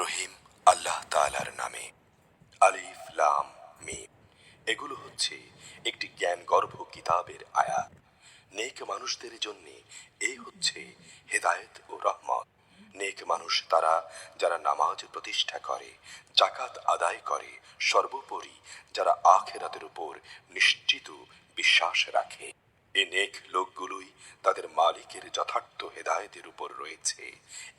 রহিম আল্লাহ তাআলার নামে। আলিফ, লাম, মিম। এগুলো হচ্ছে একটি জ্ঞান গর্ভ কিতাবের আয়াত। নেক মানুষদের জন্য এই হচ্ছে হেদায়েত ও রহমত। নেক মানুষ তারা যারা নামাজ প্রতিষ্ঠা করে জাকাত আদায় করে, সর্বোপরি যারা আখেরাতের উপর নিশ্চিত বিশ্বাস রাখে। এ নেক লোকগুলোই তাদের মালিকের যথার্থ হেদায়তের উপর রয়েছে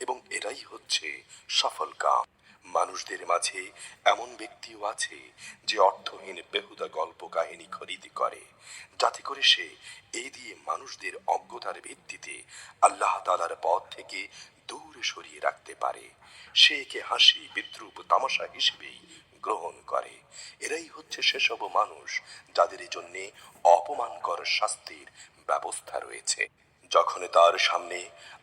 এবং এরাই হচ্ছে সফল কাম। মানুষদের মাঝে এমন ব্যক্তিও আছে যে অর্থহীন বেহুদা গল্প কাহিনী খরিদ করে, যাতে করে সে এ দিয়ে মানুষদের অজ্ঞতার ভিত্তিতে আল্লাহ তালার পথ থেকে দূরে সরিয়ে রাখতে পারে। সে একে হাসি, বিদ্রুপ, তামাশা হিসেবেই গ্রহণ করে। এরাই হচ্ছে সেসব মানুষ যাদের জন্য অপমানকর শাস্তির ব্যবস্থা রয়েছে। যখন তার সামনে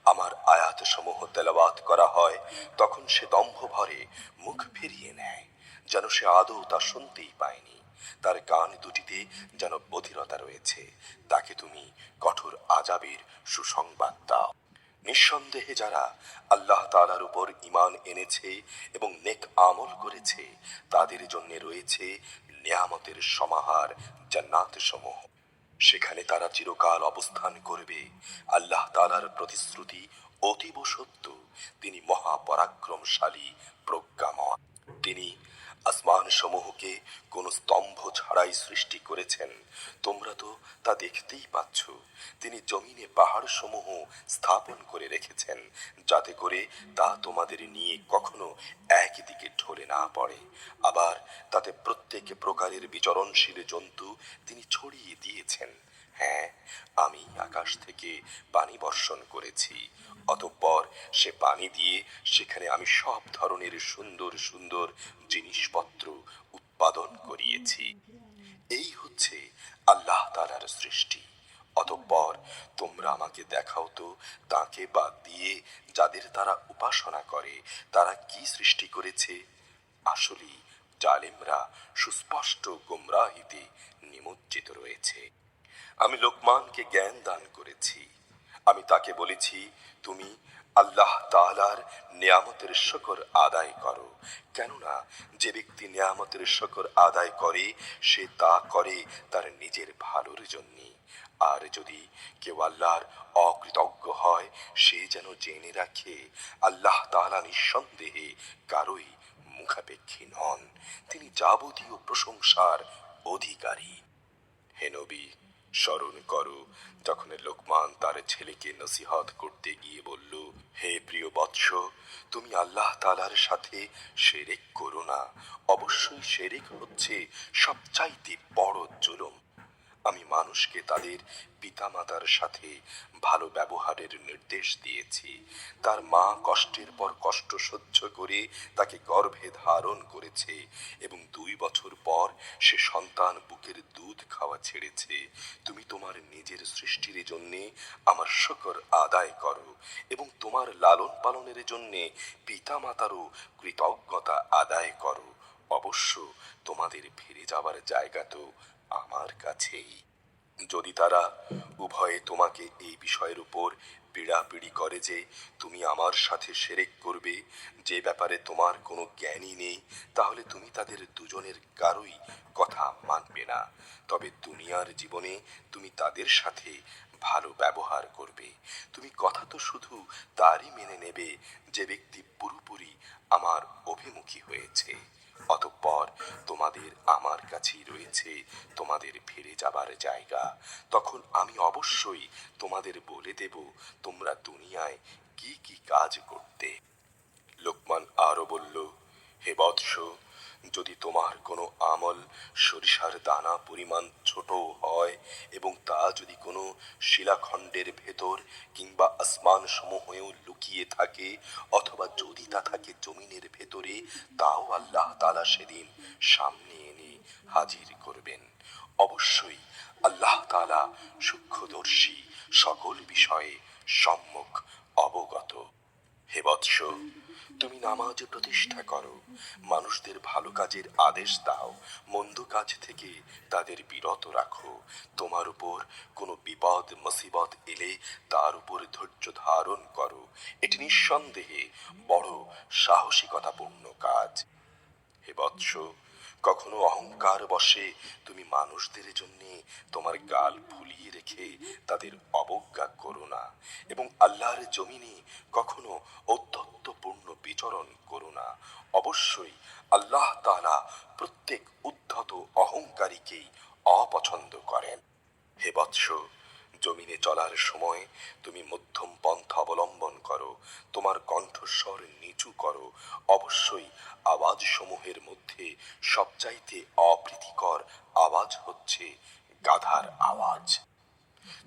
আমার আয়াত সমূহ তেলাবাত করা হয়, তখন সে দম্ভ ভরে মুখ ফিরিয়ে নেয়, যেন সে আদৌ তা শুনতেই পায়নি। তার কান দুটিতে যেন বধিরতা রয়েছে, তাকে তুমি কঠোর আজাবের সুসংবাদ দাও। নিঃসন্দেহে যারা আল্লাহ তালার উপর ইমান এনেছে এবং নেক আমল করেছে, তাদের জন্য রয়েছে নিয়ামতের সমাহার জান্নাত সমূহ সেখানে তারা চিরকাল অবস্থান করবে। আল্লাহ তালার প্রতিশ্রুতি অতীব সত্য। তিনি মহাপরাক্রমশালী, প্রজ্ঞাময়। তিনি আসমান সমূহকে কোন স্তম্ভ ছাড়াই সৃষ্টি করেছেন। তোমরা তো তা দেখতেই পাচ্ছ। তিনি জমিনে পাহাড় সমূহ স্থাপন করে রেখেছেন, যাতে করে তা তোমাদের নিয়ে কখনো একদিকে ঢলে না পড়ে। আবার তাতে প্রত্যেক প্রকারের বিচরণশীল জন্তু তিনি ছড়িয়ে দিয়েছেন। হ্যাঁ আমি আকাশ থেকে পানি বর্ষণ করেছি, অতঃপর সে পানি দিয়ে সেখানে আমি সব ধরনের সুন্দর সুন্দর জিনিসপত্র উৎপাদন করিয়েছি। এই হচ্ছে আল্লাহ তালার সৃষ্টি। অতঃপর তোমরা আমাকে দেখাও তো, তাকে বাদ দিয়ে যাদের তারা উপাসনা করে, তারা কি সৃষ্টি করেছে? আসলেই জালেমরা সুস্পষ্ট গোমরাহিতে নিমজ্জিত রয়েছে। আমি লোকমানকে জ্ঞান দান করেছি। আমি তাকে বলেছি, তুমি আল্লাহ তাআলার নিয়ামতের শকর আদায় করো। কেননা, যে ব্যক্তি নিয়ামতের শকর আদায় করে, সে তা করে তার নিজের ভালোর জন্যে। আর যদি কেউ আল্লাহর অকৃতজ্ঞ হয়, সে যেন জেনে রাখে, আল্লাহ তাআলা নিঃসন্দেহে কারোই মুখাপেক্ষী নন। তিনি যাবতীয় প্রশংসার অধিকারী। হেনবি স্মরণ করো, যখন লোকমান তার ছেলেকে নসিহত করতে গিয়ে বলল বৎস তুমি আল্লাহ তালার সাথে সেরেক করো না। অবশ্যই সেরেক হচ্ছে সবচাইতে বড় জুলুম। আমি মানুষকে তাদের পিতামাতার সাথে ভালো ব্যবহারের নির্দেশ দিয়েছি। তার মা কষ্টের পর কষ্ট সহ্য করে তাকে গর্ভে ধারণ করেছে এবং দুই বছর পর সে সন্তান বুকের দুধ খাওয়া ছেড়েছে। তুমি তোমার নিজের সৃষ্টির জন্যে আমার শকর আদায় করো এবং তোমার লালন পালনের জন্যে পিতামাতারও কৃতজ্ঞতা আদায় করো। অবশ্য তোমাদের ফিরে যাবার জায়গা তো আমার কাছেই। যদি তারা উভয়ে তোমাকে এই বিষয়ের উপর পীড়াপিড়ি করে যে তুমি আমার সাথে সেরেক করবে, যে ব্যাপারে তোমার কোনো জ্ঞানই নেই, তাহলে তুমি তাদের দুজনের কারোই কথা মানবে না। তবে দুনিয়ার জীবনে তুমি তাদের সাথে ভালো ব্যবহার করবে। তুমি কথা তো শুধু তারই মেনে নেবে যে ব্যক্তি পুরোপুরি আমার অভিমুখী হয়েছে। অতঃপর তোমাদের আমার কাছেই রয়েছে, তোমাদের ফিরে যাবার জায়গা। তখন আমি অবশ্যই তোমাদের বলে দেব, তোমরা দুনিয়ায় কি কি কাজ করতে। লোকমান আরও বলল, হে বৎস যদি তোমার কোনো আমল সরিষার দানা পরিমাণ ছোট হয় এবং তা যদি কোনো শিলাখণ্ডের ভেতর কিংবা আসমান সমূহেও লুকিয়ে থাকে অথবা যদি তা থাকে জমিনের ভেতরে, তাও আল্লাহ তালা সেদিন সামনে এনে হাজির করবেন। অবশ্যই আল্লাহ তালা সূক্ষ্মদর্শী সকল বিষয়ে সম্মুখ অবগত। হে বৎস, তুমি নামাজ প্রতিষ্ঠা করো। মানুষদের ভালো কাজের আদেশ দাও। মন্দ কাজ থেকে তাদের বিরত রাখো। তোমার উপর কোনো বিপদ, মুসিবত এলে তার উপর ধৈর্য ধারণ করো। এটি নিঃসন্দেহে বড় সাহসিকতাপূর্ণ কাজ। হে বৎস, কখনো অহংকার বসে তুমি মানুষদের জন্য তোমার গাল ফুলিয়ে রেখে তাদের অবজ্ঞা এবং আল্লাহর জমিনে কখনো ঔদ্ধত্যপূর্ণ বিচরণ করো না। অবশ্যই আল্লাহ তাআলা প্রত্যেক উদ্ধত অহংকারীকেই অপছন্দ করেন। হে বৎস, জমিনে চলার সময় তুমি মধ্যম পন্থা অবলম্বন করো, তোমার কণ্ঠস্বর নিচু করো। অবশ্যই আওয়াজ সমূহের মধ্যে সবচাইতে অপ্রীতিকর আওয়াজ হচ্ছে গাধার আওয়াজ।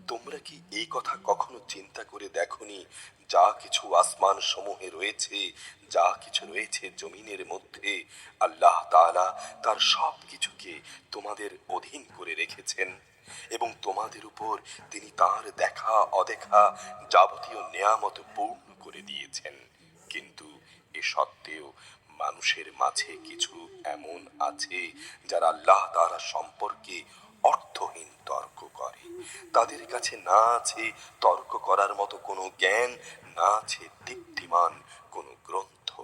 তোমরা কি এই কথা কখনো চিন্তা করে দেখনি? যা কিছু আসমান সমূহে রয়েছে, যা কিছু রয়েছে জমিনের মধ্যে, আল্লাহ তাআলা তার সব কিছুকে তোমাদের অধীন করে রেখেছেন এবং তোমাদের উপর তিনি তার দেখা, অদেখা যাবতীয় নেয়ামত পূর্ণ করে দিয়েছেন। কিন্তু এ সত্ত্বেও মানুষের মাঝে কিছু এমন আছে যারা আল্লাহ তাআলা সম্পর্কে অর্থহীন তর্ক করে। তাদের কাছে না আছে তর্ক করার মতো কোনো জ্ঞান, না আছে দীপ্তিমান কোনো গ্রন্থ।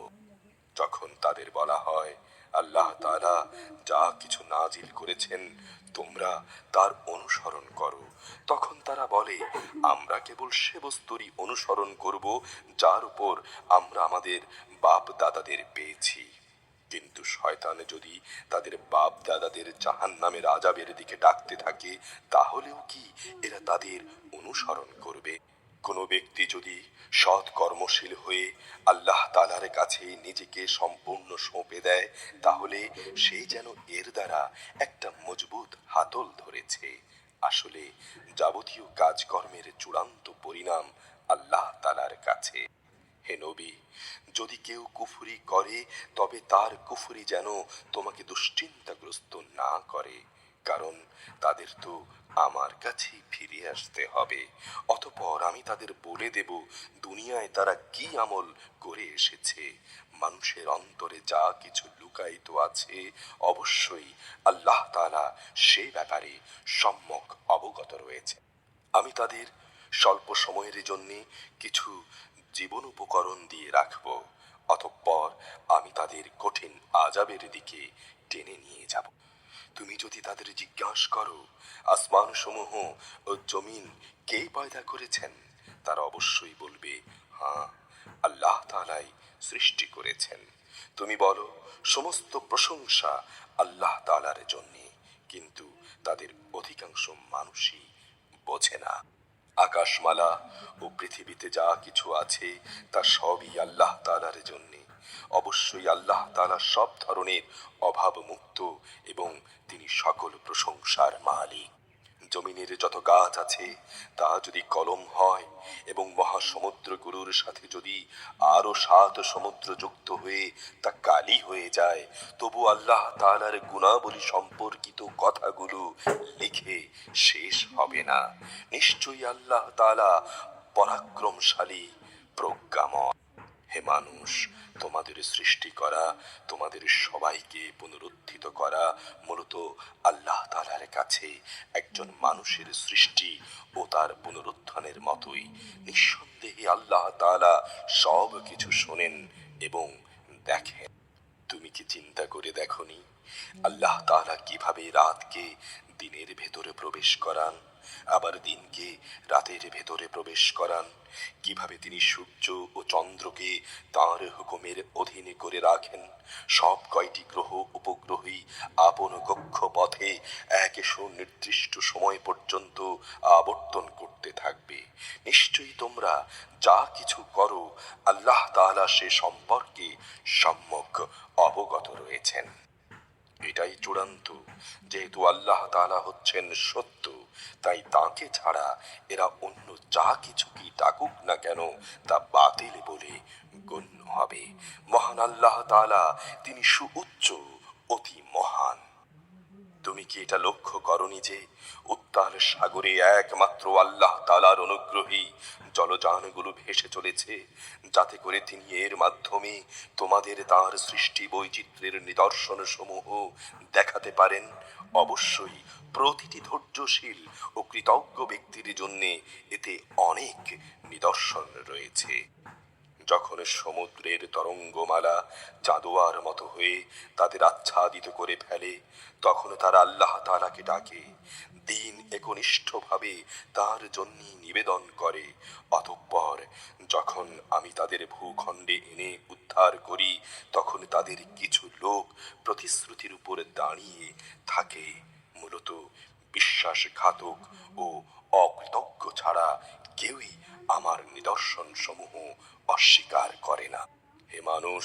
যখন তাদের বলা হয়, আল্লাহ তারা যা কিছু নাজিল করেছেন, তোমরা তার অনুসরণ করো। তখন তারা বলে, আমরা কেবল সে বস্তুরই অনুসরণ করব, যার উপর আমরা আমাদের বাপ দাদাদের পেয়েছি। কিন্তু শয়তানে যদি তাদের বাপ দাদাদের জাহান নামের আজাবের দিকে ডাকতে থাকে, তাহলেও কি এরা তাদের অনুসরণ করবে? কোনো ব্যক্তি যদি সৎ কর্মশীল হয়ে আল্লাহ তালার কাছে নিজেকে সম্পূর্ণ সঁপে দেয়, তাহলে সে যেন এর দ্বারা একটা মজবুত হাতল ধরেছে। আসলে যাবতীয় কাজকর্মের চূড়ান্ত পরিণাম আল্লাহ তালার কাছে। হে নবী, যদি কেউ কুফুরি করে, তবে তার কুফুরি যেন তোমাকে দুশ্চিন্তাগ্রস্ত না করে, কারণ তাদের তো আমার কাছেই ফিরে আসতে হবে। অতপর আমি তাদের বলে দেব, দুনিয়ায় তারা কি আমল করে এসেছে? মানুষের অন্তরে যা কিছু লুকায়িত আছে, অবশ্যই আল্লাহ তাআলা সে ব্যাপারে সম্যক অবগত রয়েছে। আমি তাদের স্বল্প সময়ের জন্য কিছু জীবন উপকরণ দিয়ে রাখব। অতঃপর আমি তাদের কঠিন আজাবের দিকে টেনে নিয়ে যাব। তুমি যদি তাদের জিজ্ঞাসা করো আসমান সমূহ ও জমিন কে পয়দা করেছেন? তারা অবশ্যই বলবে হ্যাঁ আল্লাহ তালাই সৃষ্টি করেছেন। তুমি বলো, সমস্ত প্রশংসা আল্লাহ তালার জন্যে, কিন্তু তাদের অধিকাংশ মানুষই বোঝে না। আকাশমালা ও পৃথিবীতে যা কিছু আছে, তা সবই আল্লাহ তালার জন্যে। অবশ্যই আল্লাহ তালা সব ধরনের অভাব মুক্ত এবং তিনি সকল প্রশংসার মালিক। জমিনের যত গাছ আছে, তা যদি কলম হয় এবং মহাসমুদ্র গুরুর সাথে যদি আরও সাত সমুদ্র যুক্ত হয়ে তা কালি হয়ে যায়, তবু আল্লাহ তালার গুণাবলী সম্পর্কিত কথাগুলো লিখে শেষ হবে না। নিশ্চয়ই আল্লাহ তাআলা পরাক্রমশালী প্রজ্ঞাময়। হে মানুষ, তোমাদের সৃষ্টি করা, তোমাদের সবাইকে পুনরুত্থিত করা মূলত আল্লাহ তালার কাছে একজন মানুষের সৃষ্টি ও তার পুনরুত্থানের মতোই। নিঃসন্দেহে আল্লাহ তাআলা সব কিছু শোনেন এবং দেখেন। তুমি কি চিন্তা করে দেখনি? আল্লাহ তাআলা কীভাবে রাতকে দিনের ভেতরে প্রবেশ করান? আবার দিনকে রাতের ভেতরে প্রবেশ করান। কীভাবে তিনি সূর্য ও চন্দ্রকে তাঁর হুকুমের অধীনে করে রাখেন? সব কয়টি গ্রহ উপগ্রহই আপন কক্ষপথে এক সুনির্দিষ্ট সময় পর্যন্ত আবর্তন করতে থাকবে। নিশ্চয়ই তোমরা যা কিছু করো, আল্লাহ তাআলা সে সম্পর্কে সম্যক অবগত রয়েছেন। এটাই চূড়ান্ত। যেহেতু আল্লাহ তালা হচ্ছেন সত্য, তাই তাকে ছাড়া এরা অন্য যা কিছু কি ডাকুক না কেন, তা বাতিল বলে গণ্য হবে। মহান আল্লাহ তালা তিনি সুউচ্চ, অতি মহান। তুমি কি এটা লক্ষ্য করনি যে উত্তাল সাগরে একমাত্র আল্লাহ তালার অনুগ্রহী জলযানগুলো ভেসে চলেছে? যাতে করে তিনি এর মাধ্যমে তোমাদের তার সৃষ্টি বৈচিত্র্যের নিদর্শন সমূহ দেখাতে পারেন। অবশ্যই প্রতিটি ধৈর্যশীল ও কৃতজ্ঞ ব্যক্তির জন্যে এতে অনেক নিদর্শন রয়েছে। যখন সমুদ্রের তরঙ্গমালা চাঁদোয়ার মতো হয়ে তাদের আচ্ছাদিত করে ফেলে তখন তারা আল্লাহ তালাকে ডাকে। দিন একনিষ্ঠভাবে তার জন্য নিবেদন করে। অতঃপর যখন আমি তাদের ভূখণ্ডে এনে উদ্ধার করি, তখন তাদের কিছু লোক প্রতিশ্রুতির উপর দাঁড়িয়ে থাকে। মূলত বিশ্বাসঘাতক ও অকৃতজ্ঞ ছাড়া কেউই আমার নিদর্শন সমূহ অস্বীকার করে না। হে মানুষ,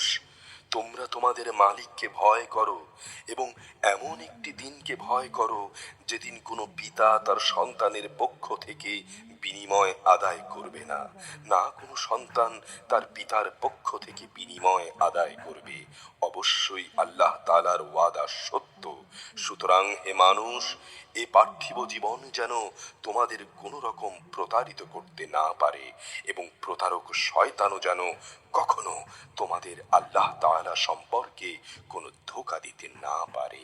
তোমরা তোমাদের মালিককে ভয় করো এবং এমন একটি দিনকে ভয় করো যেদিন কোনো পিতা তার সন্তানের পক্ষ থেকে বিনিময় আদায় করবে না। না কোনো সন্তান তার পিতার পক্ষ থেকে বিনিময় আদায় করবে। অবশ্যই আল্লাহ তালার ওয়াদা সত্য। সুতরাং হে মানুষ, এ পার্থিব জীবন যেন তোমাদের কোনো রকম প্রতারিত করতে না পারে এবং প্রতারক শয়তানও যেন কখনো তোমাদের আল্লাহ তাআলা সম্পর্কে কোনো ধোকা দিতে না পারে।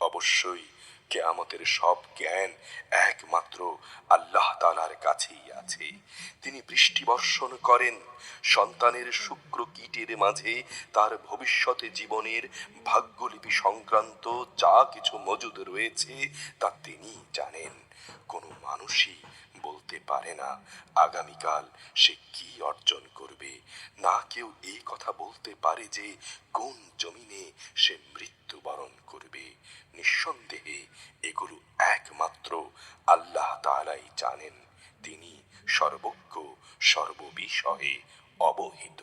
অবশ্যই কেয়ামতের সব জ্ঞান একমাত্র আল্লাহ তালার কাছেই আছে। তিনি বৃষ্টি বর্ষণ করেন, সন্তানের শুক্র কীটের মাঝে তার ভবিষ্যতে জীবনের ভাগ্যলিপি সংক্রান্ত যা কিছু মজুদ রয়েছে তা তিনি জানেন। কোনো মানুষই বলতে পারে না। আগামীকাল সে কি অর্জন করবে? না কেউ এই কথা বলতে পারে যে কোন জমিনে সে মৃত্যুবরণ করবে। নিঃসন্দেহে এগুলো একমাত্র আল্লাহ তালাই জানেন। তিনি সর্বজ্ঞ, সর্ববিষয়ে অবহিত।